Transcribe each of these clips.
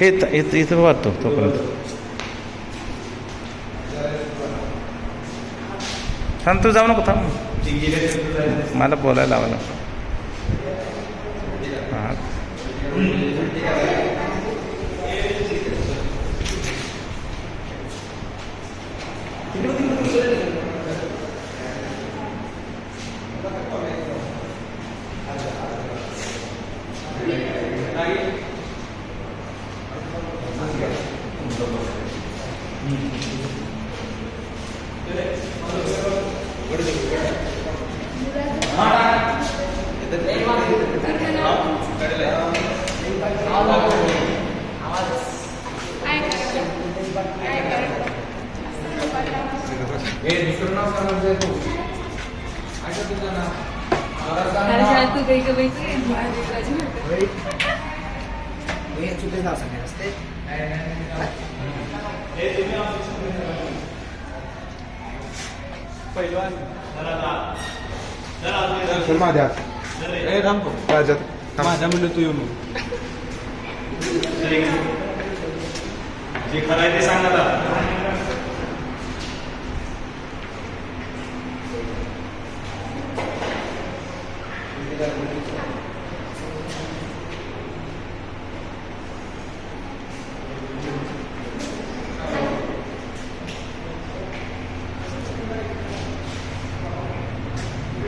हे इथं इथं वाटतो तोपर्यंत. थांब तू जाऊ नको थांब. मला बोलायला लावा हां. Ada satu gaya-gaya yang baru aja. बाई चुकीचं नाव सांगायचं असते माझ्या म्हणलं तू येऊ जे खरं आहे ते सांग आता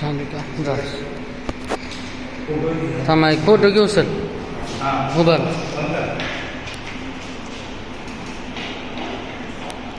चालू का? जा थांबा एक फोटो घेऊ सर. उभा राहा.